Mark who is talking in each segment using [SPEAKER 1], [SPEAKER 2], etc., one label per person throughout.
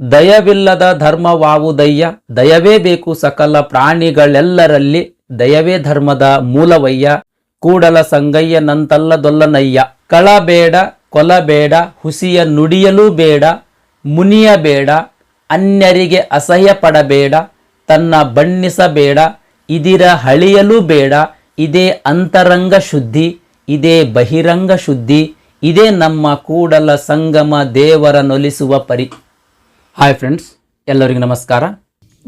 [SPEAKER 1] ದಯವಿಲ್ಲದ ಧರ್ಮವಾವುದಯ್ಯ, ದಯವೇ ಬೇಕು ಸಕಲ ಪ್ರಾಣಿಗಳೆಲ್ಲರಲ್ಲಿ, ದಯವೇ ಧರ್ಮದ ಮೂಲವಯ್ಯ, ಕೂಡಲ ಸಂಗಯ್ಯ ನಂತಲ್ಲದೊಲ್ಲನಯ್ಯ. ಕಳಬೇಡ, ಕೊಲಬೇಡ, ಹುಸಿಯ ನುಡಿಯಲೂ ಬೇಡ ಮುನಿಯ ಬೇಡ ಅನ್ಯರಿಗೆ ಅಸಹ್ಯ ಪಡಬೇಡ ತನ್ನ ಬಣ್ಣಿಸಬೇಡ, ಇದಿರ ಹಳಿಯಲೂ ಬೇಡ, ಇದೇ ಅಂತರಂಗ ಶುದ್ಧಿ, ಇದೇ ಬಹಿರಂಗ ಶುದ್ಧಿ, ಇದೇ ನಮ್ಮ ಕೂಡಲ ಸಂಗಮ ದೇವರ ನೊಲಿಸುವ ಪರಿ. ಹಾಯ್ ಫ್ರೆಂಡ್ಸ್ ಎಲ್ಲರಿಗೂ ನಮಸ್ಕಾರ.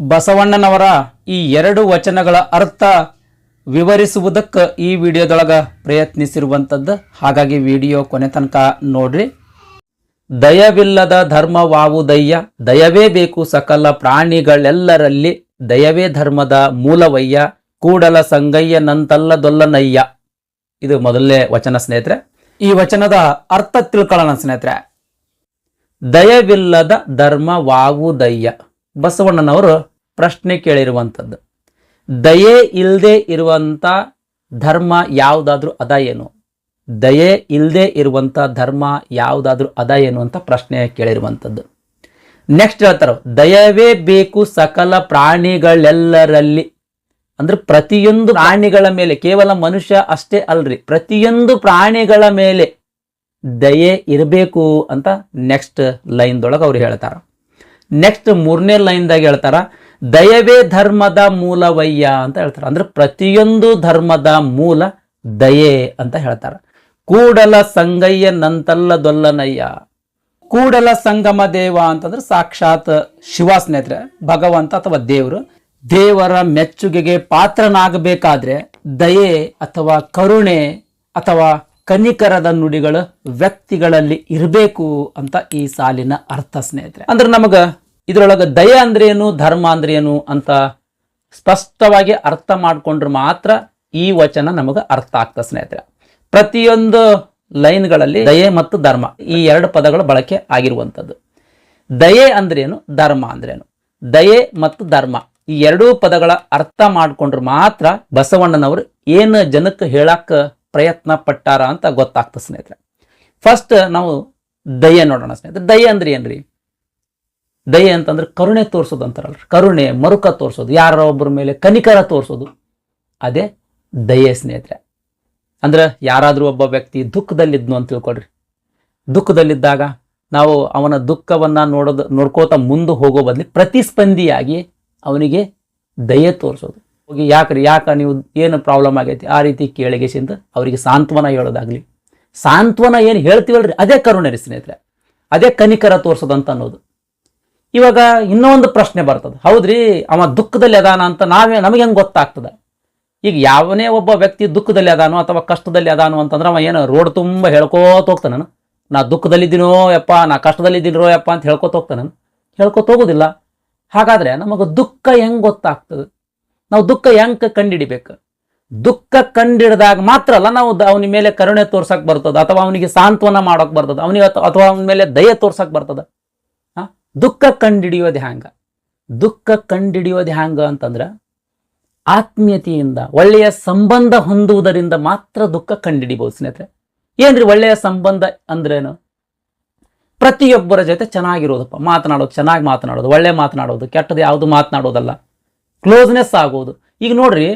[SPEAKER 1] ಬಸವಣ್ಣನವರ ಈ ಎರಡು ವಚನಗಳ ಅರ್ಥ ವಿವರಿಸುವುದಕ್ಕೆ ಈ ವಿಡಿಯೋದೊಳಗೆ ಪ್ರಯತ್ನಿಸಿರುವಂಥದ್ದು ಹಾಗಾಗಿ ವಿಡಿಯೋ ಕೊನೆ ತನಕ ನೋಡ್ರಿ. ದಯವಿಲ್ಲದ ಧರ್ಮವಾವುದಯ್ಯ, ದಯವೇ ಬೇಕು ಸಕಲ ಪ್ರಾಣಿಗಳೆಲ್ಲರಲ್ಲಿ, ದಯವೇ ಧರ್ಮದ ಮೂಲವಯ್ಯ, ಕೂಡಲ ಸಂಗಯ್ಯ ನಂತಲ್ಲದೊಲ್ಲನಯ್ಯ ಇದು ಮೊದಲನೇ ವಚನ ಸ್ನೇಹಿತರೆ. ಈ ವಚನದ ಅರ್ಥ ತಿಳ್ಕೊಳ್ಳೋಣ ಸ್ನೇಹಿತರೆ. ದಯವಿಲ್ಲದ ಧರ್ಮವಾವುದಯ್ಯ ಬಸವಣ್ಣನವರು ಪ್ರಶ್ನೆ ಕೇಳಿರುವಂಥದ್ದು. ದಯೆ ಇಲ್ಲದೆ ಇರುವಂಥ ಧರ್ಮ ಯಾವುದಾದ್ರೂ ಅದ ಏನು? ದಯೆ ಇಲ್ಲದೆ ಇರುವಂಥ ಧರ್ಮ ಯಾವುದಾದ್ರೂ ಅದ ಏನು ಅಂತ ಪ್ರಶ್ನೆ ಕೇಳಿರುವಂಥದ್ದು. ನೆಕ್ಸ್ಟ್ ಹೇಳ್ತಾರೆ, ದಯವೇ ಬೇಕು ಸಕಲ ಪ್ರಾಣಿಗಳೆಲ್ಲರಲ್ಲಿ. ಅಂದ್ರೆ ಪ್ರತಿಯೊಂದು ಪ್ರಾಣಿಗಳ ಮೇಲೆ, ಕೇವಲ ಮನುಷ್ಯ ಅಷ್ಟೇ ಅಲ್ರಿ, ಪ್ರತಿಯೊಂದು ಪ್ರಾಣಿಗಳ ಮೇಲೆ ದಯೆ ಇರಬೇಕು ಅಂತ ನೆಕ್ಸ್ಟ್ ಲೈನ್ದೊಳಗೆ ಅವ್ರು ಹೇಳ್ತಾರ. ನೆಕ್ಸ್ಟ್ ಮೂರನೇ ಲೈನ್ದಾಗ ಹೇಳ್ತಾರ, ದಯವೇ ಧರ್ಮದ ಮೂಲವಯ್ಯ ಅಂತ ಹೇಳ್ತಾರ. ಅಂದ್ರೆ ಪ್ರತಿಯೊಂದು ಧರ್ಮದ ಮೂಲ ದಯೆ ಅಂತ ಹೇಳ್ತಾರ. ಕೂಡಲ ಸಂಗಯ್ಯ ನಂತಲ್ಲದೊಲ್ಲನಯ್ಯ ಕೂಡಲ ಸಂಗಮ ದೇವ ಅಂತಂದ್ರೆ ಸಾಕ್ಷಾತ್ ಶಿವ ಸ್ನೇಹಿತರೆ, ಭಗವಂತ ಅಥವಾ ದೇವರು. ದೇವರ ಮೆಚ್ಚುಗೆಗೆ ಪಾತ್ರನಾಗಬೇಕಾದ್ರೆ ದಯೆ ಅಥವಾ ಕರುಣೆ ಅಥವಾ ಕನಿಕರದ ನುಡಿಗಳು ವ್ಯಕ್ತಿಗಳಲ್ಲಿ ಇರಬೇಕು ಅಂತ ಈ ಸಾಲಿನ ಅರ್ಥ ಸ್ನೇಹಿತರೆ. ಅಂದ್ರೆ ನಮಗ ಇದರೊಳಗೆ ದಯೆ ಅಂದ್ರೆ ಏನು, ಧರ್ಮ ಅಂದ್ರೆ ಏನು ಅಂತ ಸ್ಪಷ್ಟವಾಗಿ ಅರ್ಥ ಮಾಡಿಕೊಂಡ್ರೆ ಮಾತ್ರ ಈ ವಚನ ನಮಗೆ ಅರ್ಥ ಆಗ್ತದೆ ಸ್ನೇಹಿತರೆ. ಪ್ರತಿಯೊಂದು ಲೈನ್ಗಳಲ್ಲಿ ದಯೆ ಮತ್ತು ಧರ್ಮ ಈ ಎರಡು ಪದಗಳು ಬಳಕೆ ಆಗಿರುವಂಥದ್ದು. ದಯೆ ಅಂದ್ರೇನು ಧರ್ಮ ಅಂದ್ರೇನು ದಯೆ ಮತ್ತು ಧರ್ಮ ಈ ಎರಡೂ ಪದಗಳ ಅರ್ಥ ಮಾಡಿಕೊಂಡ್ರೆ ಮಾತ್ರ ಬಸವಣ್ಣನವರು ಏನು ಜನಕ್ಕೆ ಹೇಳಕ್ಕ ಪ್ರಯತ್ನ ಪಟ್ಟಾರ ಅಂತ ಗೊತ್ತಾಗ್ತದೆ ಸ್ನೇಹಿತರೆ. ಫಸ್ಟ್ ನಾವು ದಯೆ ನೋಡೋಣ ಸ್ನೇಹಿತರೆ. ದಯೆ ಅಂದ್ರೆ ಏನ್ರಿ? ದಯೆ ಅಂತಂದ್ರೆ ಕರುಣೆ ತೋರಿಸೋದು ಅಂತಾರಲ್ರಿ. ಕರುಣೆ, ಮರುಕ ತೋರಿಸೋದು. ಯಾರೋ ಒಬ್ಬರ ಮೇಲೆ ಕನಿಕರ ತೋರಿಸೋದು. ಅದೇ ದಯೆ ಸ್ನೇಹಿತರೆ. ಅಂದ್ರೆ ಯಾರಾದರೂ ಒಬ್ಬ ವ್ಯಕ್ತಿ ದುಃಖದಲ್ಲಿದ್ನು ಅಂತ ತಿಳ್ಕೊಳ್ರಿ. ದುಃಖದಲ್ಲಿದ್ದಾಗ ನಾವು ಅವನ ದುಃಖವನ್ನ ನೋಡೋದು ನೋಡ್ಕೋತ ಮುಂದೆ ಹೋಗೋ ಬದಲಿ ಪ್ರತಿಸ್ಪಂದಿಯಾಗಿ ಅವನಿಗೆ ದಯೆ ತೋರಿಸೋದು. ಹೋಗಿ ಯಾಕ್ರಿ, ಯಾಕ ನೀವು ಏನು ಪ್ರಾಬ್ಲಮ್ ಆಗೈತಿ? ಆ ರೀತಿ ಕೇಳಿಗೆಸಿಂದ ಅವರಿಗೆ ಸಾಂತ್ವನ ಹೇಳೋದಾಗ್ಲಿ. ಸಾಂತ್ವನ ಏನು ಹೇಳ್ತೀವಲ್ರಿ? ಅದೇ ಕರುಣೆ ರೀ ಸ್ನೇಹಿತರೆ. ಅದೇ ಕನಿಕರ ತೋರಿಸೋದಂತ ಅನ್ನೋದು. ಇವಾಗ ಇನ್ನೊಂದು ಪ್ರಶ್ನೆ ಬರ್ತದೆ. ಹೌದ್ರಿ, ಅವ ದುಃಖದಲ್ಲಿ ಅದಾನ ಅಂತ ನಾವೇ ನಮಗೆ ಹೆಂಗೆ ಗೊತ್ತಾಗ್ತದೆ? ಈಗ ಯಾವನೇ ಒಬ್ಬ ವ್ಯಕ್ತಿ ದುಃಖದಲ್ಲಿ ಅದಾನೋ ಅಥವಾ ಕಷ್ಟದಲ್ಲಿ ಅದಾನೋ ಅಂತಂದ್ರೆ ಅವ ಏನು ರೋಡ್ ತುಂಬ ಹೇಳ್ಕೋತ ಹೋಗ್ತಾನ ನಾ ದುಃಖದಲ್ಲಿದ್ದೀನೋ ಯಪ್ಪ, ನಾ ಕಷ್ಟದಲ್ಲಿದ್ದೀನೋ ಯಪ್ಪ ಅಂತ ಹೇಳ್ಕೊತ ಹೋಗ್ತಾನನು ಹೇಳ್ಕೊತ ಹೋಗೋದಿಲ್ಲ. ಹಾಗಾದ್ರೆ ನಮಗೆ ದುಃಖ ಹೆಂಗೆ ಗೊತ್ತಾಗ್ತದೆ? ನಾವು ದುಃಖ ಹೆಂಗೆ ಕಂಡಿಡಿಬೇಕು? ದುಃಖ ಕಂಡಿಡಿದಾಗ ಮಾತ್ರ ಅಲ್ಲ, ನಾವು ಅವನ ಮೇಲೆ ಕರುಣೆ ತೋರ್ಸಕ್ ಬರ್ತದ, ಅಥವಾ ಅವನಿಗೆ ಸಾಂತ್ವನ ಮಾಡೋಕ್ ಬರ್ತದ, ಅವನಿಗೆ ಅಥವಾ ಅವನ ಮೇಲೆ ದಯೆ ತೋರ್ಸಕ್ ಬರ್ತದ? ದುಃಖ ಕಂಡಿಡಿಯೋದು ಹ್ಯಾಂಗ? ದುಃಖ ಕಂಡಿಡಿಯೋದು ಹ್ಯಾಂಗ ಅಂತಂದ್ರೆ ಆತ್ಮೀಯತೆಯಿಂದ ಒಳ್ಳೆಯ ಸಂಬಂಧ ಹೊಂದುವುದರಿಂದ ಮಾತ್ರ ದುಃಖ ಕಂಡಿಡಿಬಹುದು ಸ್ನೇಹಿತರೆ. ಏನ್ರಿ ಒಳ್ಳೆಯ ಸಂಬಂಧ ಅಂದ್ರೇನು? ಪ್ರತಿಯೊಬ್ಬರ ಜೊತೆ ಚೆನ್ನಾಗಿರೋದಪ್ಪ, ಮಾತನಾಡೋದು, ಚೆನ್ನಾಗಿ ಮಾತನಾಡೋದು, ಒಳ್ಳೆ ಮಾತನಾಡೋದು, ಕೆಟ್ಟದ್ದು ಯಾವುದು ಮಾತನಾಡೋದಲ್ಲ. ಕ್ಲೋಸ್ನೆಸ್ ಆಗೋದು ಈಗ ನೋಡ್ರಿ,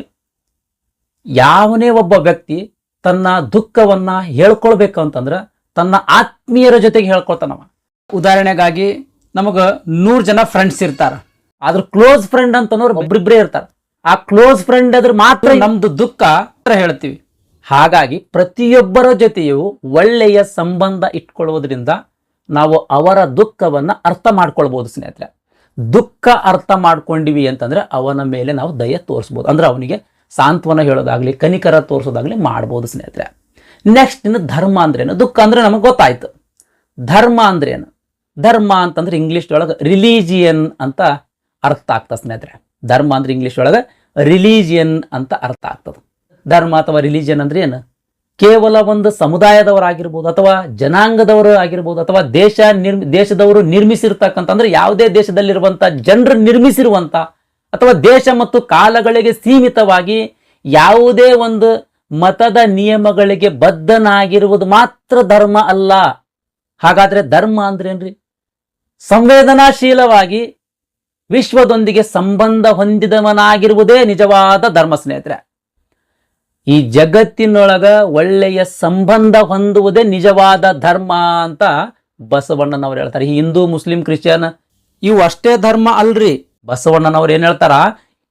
[SPEAKER 1] ಯಾವನೇ ಒಬ್ಬ ವ್ಯಕ್ತಿ ತನ್ನ ದುಃಖವನ್ನ ಹೇಳ್ಕೊಳ್ಬೇಕು ಅಂತಂದ್ರೆ ತನ್ನ ಆತ್ಮೀಯರ ಜೊತೆಗೆ ಹೇಳ್ಕೊಳ್ತಾನವ ಉದಾಹರಣೆಗಾಗಿ ನಮಗ ನೂರ್ ಜನ ಫ್ರೆಂಡ್ಸ್ ಇರ್ತಾರ. ಆದ್ರ ಕ್ಲೋಸ್ ಫ್ರೆಂಡ್ ಅಂತನೋರು ಒಬ್ರಿಬ್ರೇ ಇರ್ತಾರ. ಆ ಕ್ಲೋಸ್ ಫ್ರೆಂಡ್ ಅದ್ರ ಮಾತ್ರ ನಮ್ದು ದುಃಖ ಅಂತ ಹೇಳ್ತೀವಿ. ಹಾಗಾಗಿ ಪ್ರತಿಯೊಬ್ಬರ ಜೊತೆಯೂ ಒಳ್ಳೆಯ ಸಂಬಂಧ ಇಟ್ಕೊಳ್ಳೋದ್ರಿಂದ ನಾವು ಅವರ ದುಃಖವನ್ನ ಅರ್ಥ ಮಾಡ್ಕೊಳ್ಬಹುದು ಸ್ನೇಹಿತರೆ. ದುಃಖ ಅರ್ಥ ಮಾಡ್ಕೊಂಡಿವಿ ಅಂತಂದ್ರೆ ಅವನ ಮೇಲೆ ನಾವು ದಯ ತೋರಿಸ್ಬೋದು. ಅಂದ್ರೆ ಅವನಿಗೆ ಸಾಂತ್ವನ ಹೇಳೋದಾಗ್ಲಿ, ಕನಿಕರ ತೋರಿಸೋದಾಗ್ಲಿ ಮಾಡ್ಬೋದು ಸ್ನೇಹಿತರೆ. ನೆಕ್ಸ್ಟ್ ಇನ್ನು ಧರ್ಮ ಅಂದ್ರೇನು? ದುಃಖ ಅಂದ್ರೆ ನಮಗೆ ಗೊತ್ತಾಯ್ತು. ಧರ್ಮ ಅಂದ್ರೇನು? ಧರ್ಮ ಅಂತಂದ್ರೆ ಇಂಗ್ಲಿಷ್ ಒಳಗೆ ರಿಲೀಜಿಯನ್ ಅಂತ ಅರ್ಥ ಆಗ್ತದೆ ಸ್ನೇಹಿತರೆ. ಧರ್ಮ ಅಂದ್ರೆ ಇಂಗ್ಲಿಷ್ ಒಳಗೆ ರಿಲೀಜಿಯನ್ ಅಂತ ಅರ್ಥ ಆಗ್ತದೆ. ಧರ್ಮ ಅಥವಾ ರಿಲಿಜಿಯನ್ ಅಂದ್ರೆ ಏನು? ಕೇವಲ ಒಂದು ಸಮುದಾಯದವರಾಗಿರ್ಬೋದು ಅಥವಾ ಜನಾಂಗದವರು ಆಗಿರ್ಬೋದು ಅಥವಾ ದೇಶ ನಿರ್ಮಿ, ದೇಶದವರು ನಿರ್ಮಿಸಿರ್ತಕ್ಕಂಥ ಅಂದರೆ ಯಾವುದೇ ದೇಶದಲ್ಲಿರುವಂಥ ಜನರು ನಿರ್ಮಿಸಿರುವಂಥ ಅಥವಾ ದೇಶ ಮತ್ತು ಕಾಲಗಳಿಗೆ ಸೀಮಿತವಾಗಿ ಯಾವುದೇ ಒಂದು ಮತದ ನಿಯಮಗಳಿಗೆ ಬದ್ಧನಾಗಿರುವುದು ಮಾತ್ರ ಧರ್ಮ ಅಲ್ಲ. ಹಾಗಾದ್ರೆ ಧರ್ಮ ಅಂದ್ರೇನ್ರಿ? ಸಂವೇದನಾಶೀಲವಾಗಿ ವಿಶ್ವದೊಂದಿಗೆ ಸಂಬಂಧ ಹೊಂದಿದವನಾಗಿರುವುದೇ ನಿಜವಾದ ಧರ್ಮ ಸ್ನೇಹಿತರೆ. ಈ ಜಗತ್ತಿನೊಳಗ ಒಳ್ಳೆಯ ಸಂಬಂಧ ಹೊಂದುವುದೇ ನಿಜವಾದ ಧರ್ಮ ಅಂತ ಬಸವಣ್ಣನವ್ರು ಹೇಳ್ತಾರೆ. ಈ ಹಿಂದೂ, ಮುಸ್ಲಿಂ, ಕ್ರಿಶ್ಚಿಯನ್ ಇವು ಅಷ್ಟೇ ಧರ್ಮ ಅಲ್ರಿ. ಬಸವಣ್ಣನವ್ರು ಏನ್ ಹೇಳ್ತಾರ?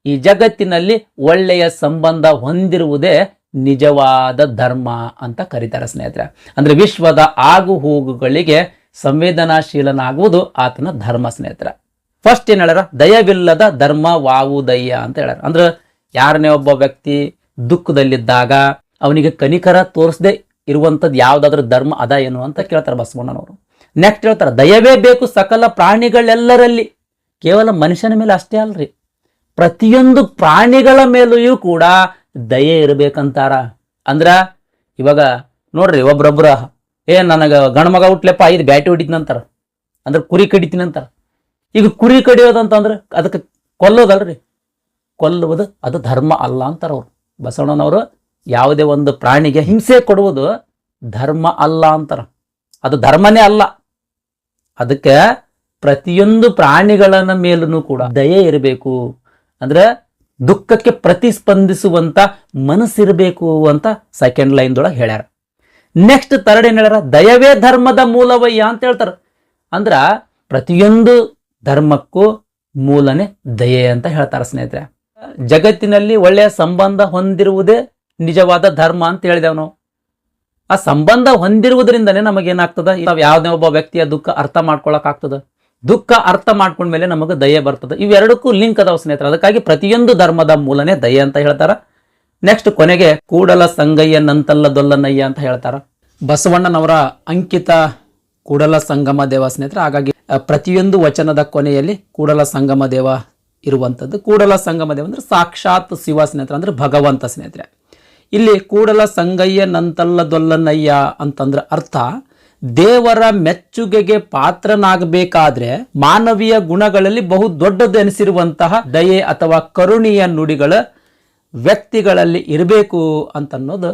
[SPEAKER 1] ಈ ಜಗತ್ತಿನಲ್ಲಿ ಒಳ್ಳೆಯ ಸಂಬಂಧ ಹೊಂದಿರುವುದೇ ನಿಜವಾದ ಧರ್ಮ ಅಂತ ಕರೀತಾರೆ ಸ್ನೇಹಿತರೆ. ಅಂದ್ರೆ ವಿಶ್ವದ ಆಗು ಹೋಗುಗಳಿಗೆ ಸಂವೇದನಾಶೀಲನಾಗುವುದು ಆತನ ಧರ್ಮ ಸ್ನೇಹಿತರೆ. ಫಸ್ಟ್ ಏನ್ ಹೇಳ್ಯಾರ? ದಯವಿಲ್ಲದ ಧರ್ಮ ವಾವು ದಯ್ಯ ಅಂತ ಹೇಳ್ಯಾರ. ಅಂದ್ರೆ ಯಾರನೇ ಒಬ್ಬ ವ್ಯಕ್ತಿ ದುಃಖದಲ್ಲಿದ್ದಾಗ ಅವನಿಗೆ ಕನಿಕರ ತೋರಿಸದೆ ಇರುವಂಥದ್ದು ಯಾವುದಾದ್ರೂ ಧರ್ಮ ಅದ ಏನು ಅಂತ ಕೇಳ್ತಾರೆ ಬಸವಣ್ಣನವರು. ನೆಕ್ಸ್ಟ್ ಹೇಳ್ತಾರೆ, ದಯವೇ ಬೇಕು ಸಕಲ ಪ್ರಾಣಿಗಳೆಲ್ಲರಲ್ಲಿ. ಕೇವಲ ಮನುಷ್ಯನ ಮೇಲೆ ಅಷ್ಟೇ ಅಲ್ರಿ. ಪ್ರತಿಯೊಂದು ಪ್ರಾಣಿಗಳ ಮೇಲೂ ಕೂಡ ದಯೆ ಇರಬೇಕಂತಾರ. ಅಂದ್ರ ಇವಾಗ ನೋಡ್ರಿ, ಒಬ್ರೊಬ್ರ, ಏ, ನನಗೆ ಗಣಮಗ ಹುಟ್ಲೆಪ್ಪ, ಐದು ಬ್ಯಾಟಿ ಹೊಡಿತೀನಂತಾರ. ಅಂದ್ರೆ ಕುರಿ ಕಡಿತೀನಿ ಅಂತಾರ ಈಗ ಕುರಿ ಕಡಿಯೋದಂತಂದ್ರೆ ಅದಕ್ಕೆ ಕೊಲ್ಲೋದಲ್ರಿ. ಕೊಲ್ಲುವುದು ಅದು ಧರ್ಮ ಅಲ್ಲ ಅಂತಾರ ಅವ್ರು. ಬಸವಣ್ಣನವರು ಯಾವುದೇ ಒಂದು ಪ್ರಾಣಿಗೆ ಹಿಂಸೆ ಕೊಡುವುದು ಧರ್ಮ ಅಲ್ಲ ಅಂತಾರ. ಅದು ಧರ್ಮನೇ ಅಲ್ಲ. ಅದಕ್ಕೆ ಪ್ರತಿಯೊಂದು ಪ್ರಾಣಿಗಳನ್ನ ಮೇಲೂ ಕೂಡ ದಯೆ ಇರಬೇಕು. ಅಂದ್ರೆ ದುಃಖಕ್ಕೆ ಪ್ರತಿಸ್ಪಂದಿಸುವಂತ ಮನಸ್ಸಿರಬೇಕು ಅಂತ ಸೆಕೆಂಡ್ ಲೈನ್ದೊಳಗೆ ಹೇಳ್ಯಾರ. ನೆಕ್ಸ್ಟ್ ತರ್ಡ್ ಏನು ಹೇಳ್ಯಾರ? ದಯವೇ ಧರ್ಮದ ಮೂಲವಯ್ಯ ಅಂತ ಹೇಳ್ತಾರ. ಅಂದ್ರ ಪ್ರತಿಯೊಂದು ಧರ್ಮಕ್ಕೂ ಮೂಲನೇ ದಯೆ ಅಂತ ಹೇಳ್ತಾರ ಸ್ನೇಹಿತರೆ. ಜಗತ್ತಿನಲ್ಲಿ ಒಳ್ಳೆಯ ಸಂಬಂಧ ಹೊಂದಿರುವುದೇ ನಿಜವಾದ ಧರ್ಮ ಅಂತ ಹೇಳಿದೆವು ನಾವು. ಆ ಸಂಬಂಧ ಹೊಂದಿರುವುದರಿಂದನೇ ನಮಗೇನಾಗ್ತದ ನಾವು ಯಾವುದೇ ಒಬ್ಬ ವ್ಯಕ್ತಿಯ ದುಃಖ ಅರ್ಥ ಮಾಡ್ಕೊಳಕ್ ಆಗ್ತದ ದುಃಖ ಅರ್ಥ ಮಾಡ್ಕೊಂಡ್ಮೇಲೆ ನಮಗೆ ದಯೆ ಬರ್ತದೆ. ಇವೆರಡಕ್ಕೂ ಲಿಂಕ್ ಅದಾವ ಸ್ನೇಹಿತರೆ. ಅದಕ್ಕಾಗಿ ಪ್ರತಿಯೊಂದು ಧರ್ಮದ ಮೂಲನೇ ದಯೆ ಅಂತ ಹೇಳ್ತಾರ. ನೆಕ್ಸ್ಟ್ ಕೊನೆಗೆ ಕೂಡಲ ಸಂಗಯ್ಯ ನಂತಲ್ಲ ದೊಲ್ಲನಯ್ಯ ಅಂತ ಹೇಳ್ತಾರ. ಬಸವಣ್ಣನವರ ಅಂಕಿತ ಕೂಡಲ ಸಂಗಮ ದೇವ ಸ್ನೇಹಿತರೆ. ಹಾಗಾಗಿ ಪ್ರತಿಯೊಂದು ವಚನದ ಕೊನೆಯಲ್ಲಿ ಕೂಡಲ ಸಂಗಮ ದೇವ ಇರುವಂಥದ್ದು ಕೂಡಲ ಸಂಗಮ ದೇವ ಅಂದ್ರೆ ಸಾಕ್ಷಾತ್ ಶಿವ ಸ್ನೇಹಿತರೆ ಅಂದ್ರೆ ಭಗವಂತ ಸ್ನೇಹಿತರೆ. ಇಲ್ಲಿ ಕೂಡಲ ಸಂಗಯ್ಯ ನಂತಲ್ಲ ದೊಲ್ಲನಯ್ಯ ಅಂತಂದ್ರೆ ಅರ್ಥ, ದೇವರ ಮೆಚ್ಚುಗೆಗೆ ಪಾತ್ರನಾಗಬೇಕಾದ್ರೆ ಮಾನವೀಯ ಗುಣಗಳಲ್ಲಿ ಬಹು ದೊಡ್ಡದೆನಿಸಿರುವಂತಹ ದಯೆ ಅಥವಾ ಕರುಣೀಯ ನುಡಿಗಳ ವ್ಯಕ್ತಿಗಳಲ್ಲಿ ಇರಬೇಕು ಅಂತನ್ನೋದು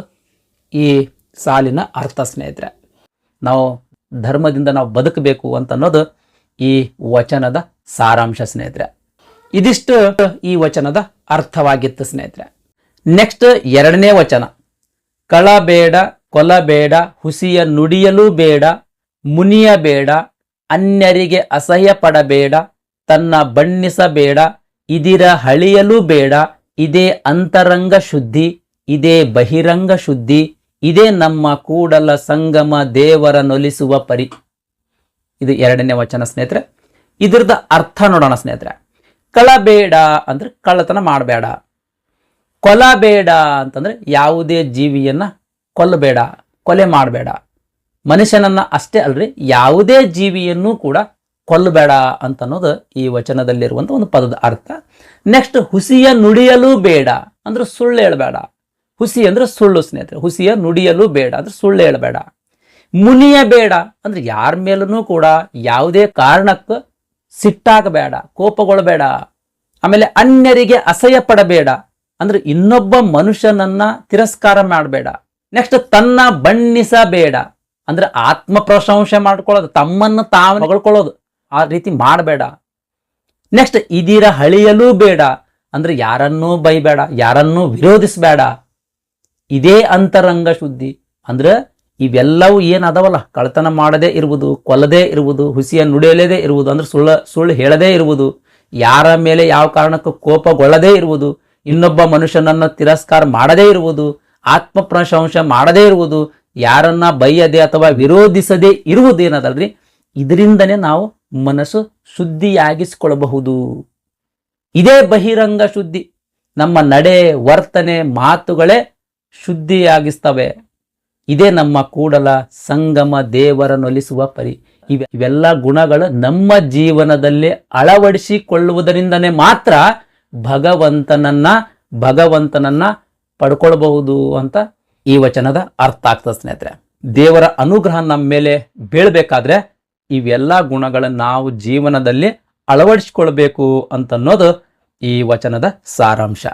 [SPEAKER 1] ಈ ಸಾಲಿನ ಅರ್ಥ ಸ್ನೇಹಿತರೆ. ನಾವು ಧರ್ಮದಿಂದ ನಾವು ಬದುಕಬೇಕು ಅಂತನ್ನೋದು ಈ ವಚನದ ಸಾರಾಂಶ ಸ್ನೇಹಿತರೆ. ಇದಿಷ್ಟು ಈ ವಚನದ ಅರ್ಥವಾಗಿತ್ತು, ಸ್ನೇಹಿತರೆ. ನೆಕ್ಸ್ಟ್ ಎರಡನೇ ವಚನ. ಕಳಬೇಡ ಕೊಲಬೇಡ ಹುಸಿಯ ನುಡಿಯಲೂ ಬೇಡ, ಮುನಿಯ ಬೇಡ, ಅನ್ಯರಿಗೆ ಅಸಹ್ಯ ಪಡಬೇಡ, ತನ್ನ ಬಣ್ಣಿಸಬೇಡ, ಇದಿರ ಹಳಿಯಲೂ ಬೇಡ, ಇದೇ ಅಂತರಂಗ ಶುದ್ಧಿ, ಇದೇ ಬಹಿರಂಗ ಶುದ್ಧಿ, ಇದೇ ನಮ್ಮ ಕೂಡಲ ಸಂಗಮ ದೇವರ ನೊಲಿಸುವ ಪರಿ. ಇದು ಎರಡನೇ ವಚನ, ಸ್ನೇಹಿತರೆ. ಇದ್ರದ್ದು ಅರ್ಥ ನೋಡೋಣ, ಸ್ನೇಹಿತರೆ. ಕಳಬೇಡ ಅಂದ್ರೆ ಕಳ್ಳತನ ಮಾಡಬೇಡ. ಕೊಲಬೇಡ ಅಂತಂದ್ರೆ ಯಾವುದೇ ಜೀವಿಯನ್ನ ಕೊಲ್ಲಬೇಡ, ಕೊಲೆ ಮಾಡಬೇಡ. ಮನುಷ್ಯನನ್ನು ಅಷ್ಟೇ ಅಲ್ರಿ, ಯಾವುದೇ ಜೀವಿಯನ್ನು ಕೂಡ ಕೊಲ್ಲಬೇಡ ಅಂತನ್ನೋದು ಈ ವಚನದಲ್ಲಿರುವಂಥ ಒಂದು ಪದದ ಅರ್ಥ. ನೆಕ್ಸ್ಟ್ ಹುಸಿಯ ನುಡಿಯಲು ಬೇಡ ಅಂದ್ರೆ ಸುಳ್ಳು ಹೇಳಬೇಡ. ಹುಸಿ ಅಂದ್ರೆ ಸುಳ್ಳು ಸ್ನೇಹಿತರೆ, ಹುಸಿಯ ನುಡಿಯಲು ಬೇಡ ಅಂದ್ರೆ ಸುಳ್ಳು ಹೇಳಬೇಡ. ಮುನಿಯ ಬೇಡ ಅಂದ್ರೆ ಯಾರ ಮೇಲೂ ಕೂಡ ಯಾವುದೇ ಕಾರಣಕ್ಕೂ ಸಿಟ್ಟಾಗಬೇಡ, ಕೋಪಗೊಳ್ಳಬೇಡ, ಆಮೇಲೆ ಅನ್ಯರಿಗೆ ಅಸಹ್ಯ ಪಡಬೇಡ ಅಂದ್ರೆ ಇನ್ನೊಬ್ಬ ಮನುಷ್ಯನನ್ನ ತಿರಸ್ಕಾರ ಮಾಡಬೇಡ. ನೆಕ್ಸ್ಟ್ ತನ್ನ ಬಣ್ಣಿಸಬೇಡ, ಅಂದ್ರೆ ಆತ್ಮ ಪ್ರಶಂಸೆ ಮಾಡ್ಕೊಳ್ಳೋದು, ತಮ್ಮನ್ನು ತಾವು ಹೊಗಳ್ಕೊಳ್ಳೋದು, ಆ ರೀತಿ ಮಾಡಬೇಡ. ನೆಕ್ಸ್ಟ್ ಇದೀರ ಹಳಿಯಲೂ ಬೇಡ, ಅಂದ್ರೆ ಯಾರನ್ನೂ ಬೈಬೇಡ, ಯಾರನ್ನೂ ವಿರೋಧಿಸಬೇಡ. ಇದೇ ಅಂತರಂಗ ಶುದ್ಧಿ, ಅಂದ್ರೆ ಇವೆಲ್ಲವೂ ಏನದವಲ್ಲ? ಕಳ್ತನ ಮಾಡದೇ ಇರುವುದು, ಕೊಲ್ಲದೇ ಇರುವುದು ಹುಸಿಯನ್ನು ನುಡಿಯಲೇದೇ ಇರುವುದು, ಅಂದ್ರೆ ಸುಳ್ಳು ಸುಳ್ಳು ಹೇಳದೇ ಇರುವುದು, ಯಾರ ಮೇಲೆ ಯಾವ ಕಾರಣಕ್ಕೂ ಕೋಪಗೊಳ್ಳದೇ ಇರುವುದು, ಇನ್ನೊಬ್ಬ ಮನುಷ್ಯನನ್ನು ತಿರಸ್ಕಾರ ಮಾಡದೇ ಇರುವುದು ಆತ್ಮ ಪ್ರಶಂಸ ಮಾಡದೇ ಇರುವುದು, ಯಾರನ್ನ ಬೈಯದೆ ಅಥವಾ ವಿರೋಧಿಸದೇ ಇರುವುದು ಏನದಲ್ರಿ? ಇದರಿಂದನೇ ನಾವು ಮನಸ್ಸು ಶುದ್ಧಿಯಾಗಿಸಿಕೊಳ್ಳಬಹುದು. ಇದೇ ಬಹಿರಂಗ ಶುದ್ಧಿ. ನಮ್ಮ ನಡೆ ವರ್ತನೆ ಮಾತುಗಳೇ ಶುದ್ಧಿಯಾಗಿಸ್ತವೆ. ಇದೇ ನಮ್ಮ ಕೂಡಲ ಸಂಗಮ ದೇವರ ನೊಲಿಸುವ ಪರಿ. ಇವೆ ಇವೆಲ್ಲ ಗುಣಗಳು ನಮ್ಮ ಜೀವನದಲ್ಲಿ ಅಳವಡಿಸಿಕೊಳ್ಳುವುದರಿಂದನೇ ಮಾತ್ರ ಭಗವಂತನನ್ನ ಭಗವಂತನನ್ನ ಪಡ್ಕೊಳ್ಬಹುದು ಅಂತ ಈ ವಚನದ ಅರ್ಥ ಆಗ್ತದೆ ಸ್ನೇಹಿತರೆ. ದೇವರ ಅನುಗ್ರಹ ನಮ್ಮ ಮೇಲೆ ಬೀಳ್ಬೇಕಾದ್ರೆ ಇವೆಲ್ಲ ಗುಣಗಳನ್ನು ನಾವು ಜೀವನದಲ್ಲಿ ಅಳವಡಿಸಿಕೊಳ್ಬೇಕು ಅಂತನ್ನೋದು ಈ ವಚನದ ಸಾರಾಂಶ.